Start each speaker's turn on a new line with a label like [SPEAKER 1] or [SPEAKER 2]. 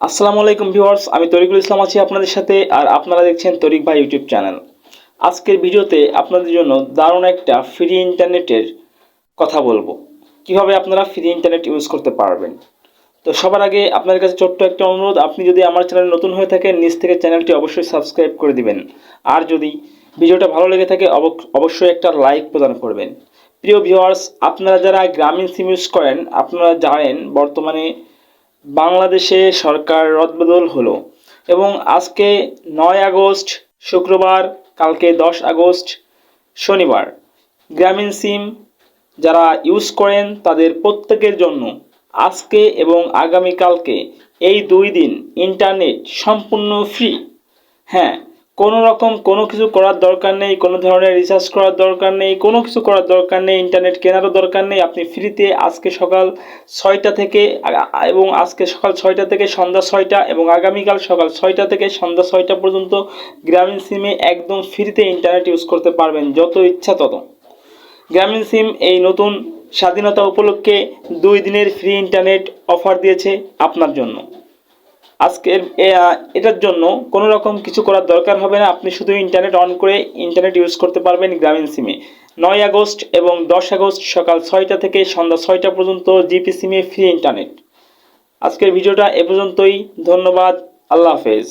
[SPEAKER 1] আসসালামু আলাইকুম ভিউয়ার্স, আমি তরিকুল ইসলাম আছি আপনাদের সাথে আর আপনারা দেখছেন তরিক ভাই ইউটিউব চ্যানেল। আজকের ভিডিওতে আপনাদের জন্য দারুণ একটা ফ্রি ইন্টারনেটের কথা বলব। কীভাবে আপনারা ফ্রি ইন্টারনেট ইউজ করতে পারবেন? তো সবার আগে আপনাদের কাছে ছোট্ট একটা অনুরোধ, আপনি যদি আমার চ্যানেল নতুন হয়ে থাকেন নিচ থেকে চ্যানেলটি অবশ্যই সাবস্ক্রাইব করে দিবেন। আর যদি ভিডিওটা ভালো লেগে থাকে অব- অবশ্যই একটা লাইক প্রদান করবেন। প্রিয় ভিউয়ার্স, আপনারা যারা গ্রামীণ সিম ইউজ করেন, আপনারা জানেন বর্তমানে বাংলাদেশে সরকার রদবদল হলো এবং আজকে নয় আগস্ট, শুক্রবার, কালকে দশ আগস্ট, শনিবার। গ্রামীণ সিম যারা ইউজ করেন তাদের প্রত্যেকের জন্য আজকে এবং আগামীকালকে এই দুই দিন ইন্টারনেট সম্পূর্ণ ফ্রি। হ্যাঁ কোনো রকম কোনো কিছু করার দরকার নেই, কোনো ধরনের রিচার্জ করার দরকার নেই, কোনো কিছু করার দরকার নেই ইন্টারনেট কেনারও দরকার নেই। আপনি ফ্রিতে আজকে সকাল ছয়টা থেকে এবং আজকে সকাল ছয়টা থেকে সন্ধ্যা ছয়টা এবং আগামীকাল সকাল ছয়টা থেকে সন্ধ্যা ছয়টা পর্যন্ত গ্রামীণ সিমে একদম ফ্রিতে ইন্টারনেট ইউজ করতে পারবেন, যত ইচ্ছা তত। গ্রামীণ সিম এই নতুন স্বাধীনতা উপলক্ষে দুই দিনের ফ্রি ইন্টারনেট অফার দিয়েছে আপনার জন্য। আজকের এটার জন্য কোনো রকম কিছু করার দরকার হবে না। আপনি শুধু ইন্টারনেট অন করে ইন্টারনেট ইউজ করতে পারবেন গ্রামীণ সিমে নয় আগস্ট এবং দশ আগস্ট সকাল ছয়টা থেকে সন্ধ্যা ছয়টা পর্যন্ত জিপি সিমে ফ্রি ইন্টারনেট আজকের ভিডিওটা এ পর্যন্তই। ধন্যবাদ। আল্লাহ হাফেজ।